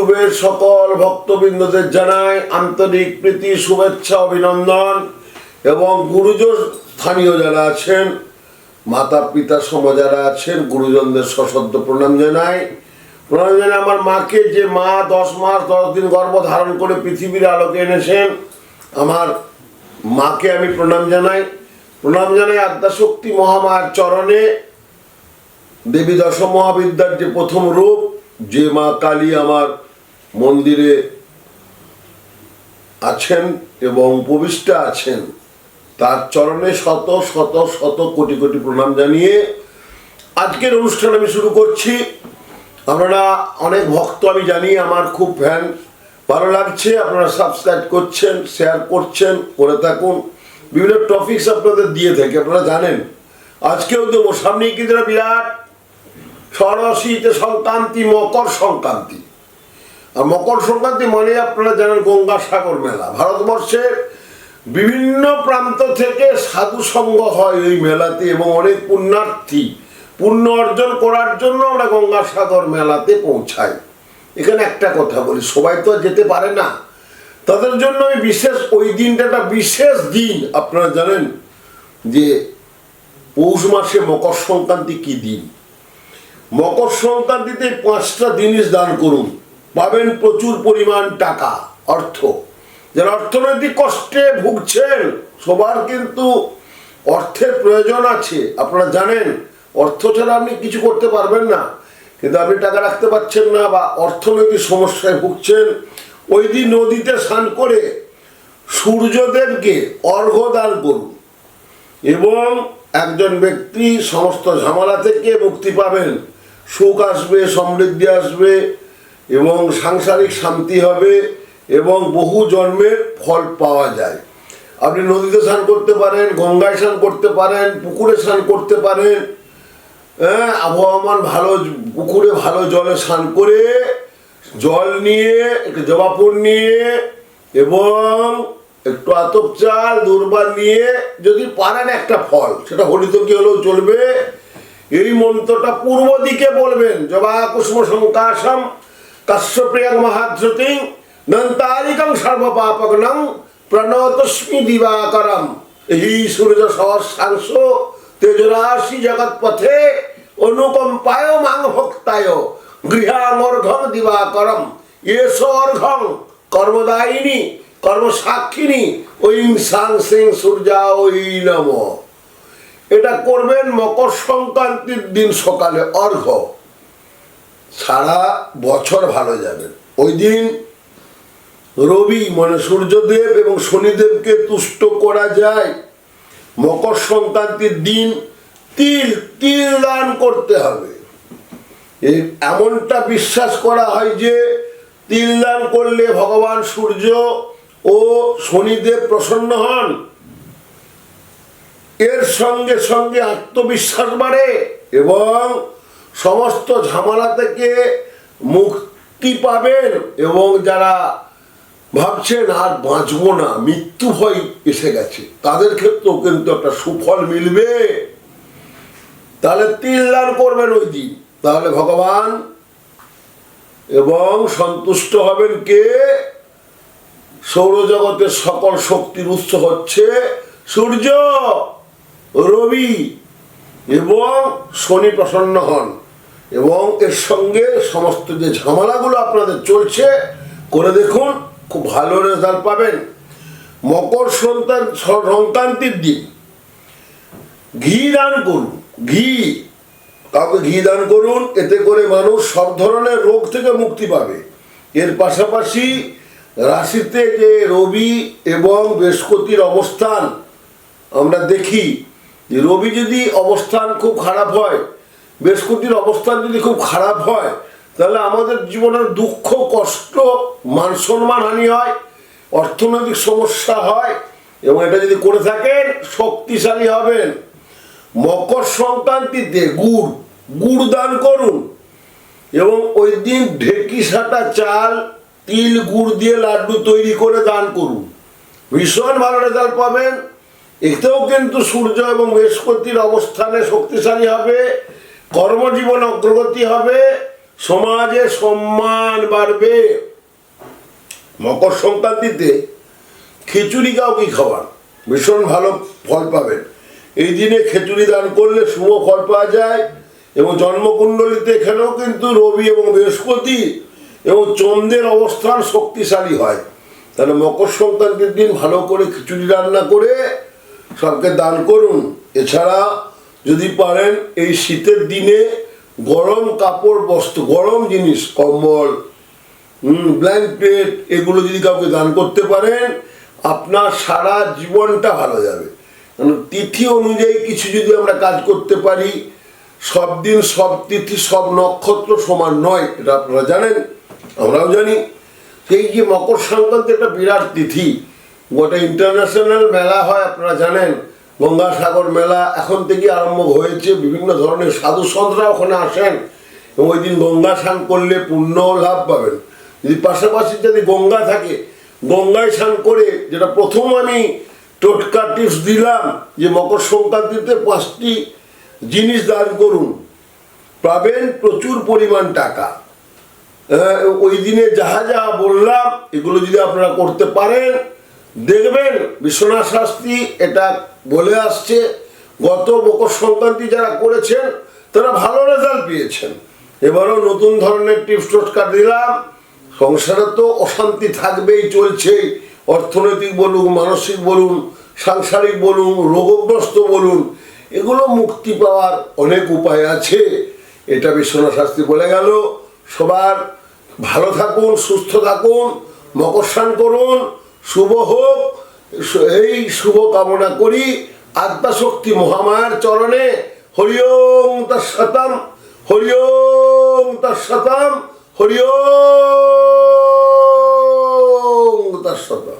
ইউটিউবের সকল ভক্তবৃন্দদের জানাই আন্তরিক প্রীতি, শুভেচ্ছা, অভিনন্দন এবং গুরুজন স্থানীয় যারা আছেন, মাতা পিতা সম যারা আছেন, গুরুজনদের সশব্দ প্রণাম জানাই। প্রণাম জানাই আমার মাকে, যে মা দশ মাস, দশ দিন গর্ভ ধারণ করে পৃথিবীর আলোকে এনেছেন। আমার মাকে আমি প্রণাম জানাই। প্রণাম জানাই আদ্যাশক্তি মহামার চরণে। দেবী দশ মহাবিদ্যার যে প্রথম রূপ, যে মা কালী আমার মন্দিরে আছেন এবং উপবিষ্টা আছেন, তার চরণে শত শত শত কোটি কোটি প্রণাম জানিয়ে আজকের অনুষ্ঠান আমি শুরু করছি। আপনারা অনেক ভক্ত আমি জানি, আমার খুব ফ্যান ভালো লাগছে, আপনারা সাবস্ক্রাইব করছেন শেয়ার করছেন, করে থাকুন। বিভিন্ন টপিকস আপনাদের দিয়ে থাকি, আপনারা জানেন। আজকেও দেবো, সামনেই কিন্তু বিরাট? ষড়শীতে সংক্রান্তি, মকর সংক্রান্তি। আর মকর সংক্রান্তি মানে আপনারা জানেন গঙ্গাসাগর মেলা। ভারতবর্ষের বিভিন্ন প্রান্ত থেকে সাধু সঙ্গ হয় এই মেলাতে এবং অনেক পুণ্যার্থী, পুণ্য অর্জন করার জন্য আমরা গঙ্গাসাগর মেলাতে পৌঁছাই। এখানে একটা কথা বলি, সবাই তো যেতে পারে না। তাদের জন্য ওই বিশেষ, ওই দিনটা একটা বিশেষ দিন, আপনারা জানেন যে পৌষ মাসে মকর সংক্রান্তি কি দিন? মকর সংক্রান্তিতে পাঁচটা জিনিস দান করুন। পাবেন প্রচুর পরিমাণ টাকা, অর্থ। যারা অর্থনৈতিক কষ্টে ভুগছেন, সবার কিন্তু অর্থের প্রয়োজন আছে। আপনারা জানেন, অর্থ ছাড়া আপনি কিছু করতে পারবেন না। কিন্তু আপনি টাকা রাখতে পারছেন না বা অর্থনৈতিক সমস্যায় ভুগছেন, ওই দিন নদীতে স্নান করে সূর্যদেবকে অর্ঘ্য দান করুন। এবং একজন ব্যক্তি সমস্ত ঝামেলা থেকে মুক্তি পাবেন। সুখ আসবে, সমৃদ্ধি আসবে এবং সাংসারিক শান্তি হবে এবং বহু জন্মের ফল পাওয়া যায়। আপনি নদীতে স্নান করতে পারেন, গঙ্গায় স্নান করতে পারেন, পুকুরে স্নান করতে পারেন হ্যাঁ আবহাওয়ামান ভালো পুকুরে ভালো জলে স্নান করে জল নিয়ে, একটু জবাপুর নিয়ে এবং একটু আতপ চাল, দুর্বার নিয়ে যদি পারেন একটা ফল, সেটা হলিত কি হলেও চলবে। এই মন্ত্রটা পূর্ব দিকে বলবেন, জবা কুষ্ম সংকাশম কাশ্যপ্রিয়াং মহাধৃতিং নন্তারিকং সর্বপাপগ্নং প্রণতস্মি দিবাকরম এই সূর্য সহস্রাংশ তেজরাশি জগৎ পথে অনুকম্পায় মাং ভক্তায় গৃহামর্ঘম দিবাকরম এস অর্ঘম কর্মদায়িনী কর্মসাক্ষিনী ঐং সাং সিং সূর্যা ওই নম এটা করবেন মকর সংক্রান্তির দিন সকালে, অর্ঘ্য। সারা বছর ভালো যাবে। ওই দিন রবি মানে সূর্যদেব এবং শনিদেবকে তুষ্ট করা যায়। মকর সংক্রান্তির দিন তিল তিল দান করতে হবে। এমনটা বিশ্বাস করা হয় যে তিল দান করলে ভগবান সূর্য ও শনিদেব প্রসন্ন হন। এর সঙ্গে সঙ্গে আত্মবিশ্বাস বাড়ে এবং সমস্ত ঝামেলা থেকে মুক্তি পাবেন এবং যারা ভাবছেন আর বাঁচবো না, মৃত্যু ভয় এসে গেছে, তাদের ক্ষেত্রেও কিন্তু একটা সুফল মিলবে। তাহলে তিল দান করবেন ওই দিন। তাহলে ভগবান এবং সন্তুষ্ট হবেন কে? সৌরজগতের সকল শক্তির উৎস হচ্ছে সূর্য, রবি। এবং শনি প্রসন্ন হন। এবং এর সঙ্গে সমস্ত যে ঝামেলাগুলো আপনাদের চলছে, করে দেখুন, খুব ভালো রেজাল্ট পাবেন। মকর সন্তান সংক্রান্তির দিন। ঘি দান করুন, ঘি। কাউকে ঘি দান করুন, এতে করে মানুষ সব ধরনের রোগ থেকে মুক্তি পাবে। এর পাশাপাশি রাশিতে যে রবি এবং বৃহস্পতির অবস্থান আমরা দেখি যে রবি যদি অবস্থান খুব খারাপ হয়, বৃহস্পতির অবস্থান যদি খুব খারাপ হয়, তাহলে আমাদের জীবনের দুঃখ, কষ্ট, মান সম্মান হানি হয়, অর্থনৈতিক সমস্যা হয়, এবং এটা যদি করে থাকেন, শক্তিশালী হবেন। মকর সংক্রান্তিতে গুড় গুড় দান করুন। এবং ওই দিন ঢেকি, সাটা, চাল, তিল, গুড় দিয়ে লাড্ডু তৈরি করে দান করুন। ভীষণ ভালো রেজাল্ট পাবেন। এতেও কিন্তু সূর্য এবং বৃহস্পতির অবস্থানে শক্তিশালী হবে, কর্মজীবন অগ্রগতি হবে, সমাজে সম্মান বাড়বে। মকর সংক্রান্তিতে খিচুড়ি কাউকে খাওয়ান, ভীষণ ভালো ফল পাবেন। এই দিনে খিচুড়ি দান করলে শুভ ফল পাওয়া যায় এবং জন্মকুণ্ডলিতে এখানেও কিন্তু রবি এবং বৃহস্পতি এবং চন্দ্রের অবস্থান শক্তিশালী হয়। তাহলে মকর সংক্রান্তির দিন ভালো করে খিচুড়ি রান্না করে সবকে দান করুন। এছাড়া যদি পারেন, এই শীতের দিনে গরম কাপড় বস্ত্র, গরম জিনিস, কম্বল ব্ল্যাঙ্কেট এগুলো যদি কাউকে দান করতে পারেন, আপনার সারা জীবনটা ভালো যাবে। তিথি অনুযায়ী কিছু যদি আমরা কাজ করতে পারি, সব দিন সব তিথি, সব নক্ষত্র সমান নয়, এটা আপনারা জানেন, আমরাও জানি। সেই যে মকর সংক্রান্তি একটা বিরাট তিথি গোটা ইন্টারন্যাশনাল মেলা হয় আপনারা জানেন। গঙ্গাসাগর মেলা এখন থেকে আরম্ভ হয়েছে বিভিন্ন ধরনের সাধু সন্তরা ওখানে আসেন। এবং ওই দিন গঙ্গা স্নান করলে পুণ্য লাভ পাবেন। যদি পাশাপাশি যদি গঙ্গা থাকে গঙ্গায় স্নান করে যেটা প্রথম আমি টোটকা টিপস দিলাম যে মকর সংক্রান্তিতে পাঁচটি জিনিস দান করুন। পাবেন প্রচুর পরিমাণ টাকা। আহ, ওই দিনে যাহা যাহা বললাম এগুলো যদি আপনারা করতে পারেন দেখবেন বিশ্বনাথ শাস্ত্রী এটা বলে আসছে, গত মকর সংক্রান্তি যারা করেছেন, তারা ভালো রেজাল্ট পেয়েছেন। এবারও নতুন ধরনের টিপস টোটকা দিলাম। সংসারে তো অশান্তি থাকবেই, চলছেই। অর্থনৈতিক বলুন, মানসিক বলুন, সাংসারিক বলুন, রোগগ্রস্ত বলুন, এগুলো মুক্তি পাওয়ার অনেক উপায় আছে। এটা বিশ্বনাথ শাস্ত্রী বলে গেল। সবার ভালো থাকুন, সুস্থ থাকুন, মকর স্নান করুন। শুভ হোক এই শুভ কামনা করি। আত্মাশক্তি মহামায়ার চরণে হরিওম তৎসতম হরিওম তৎসতম তার তৎসতম।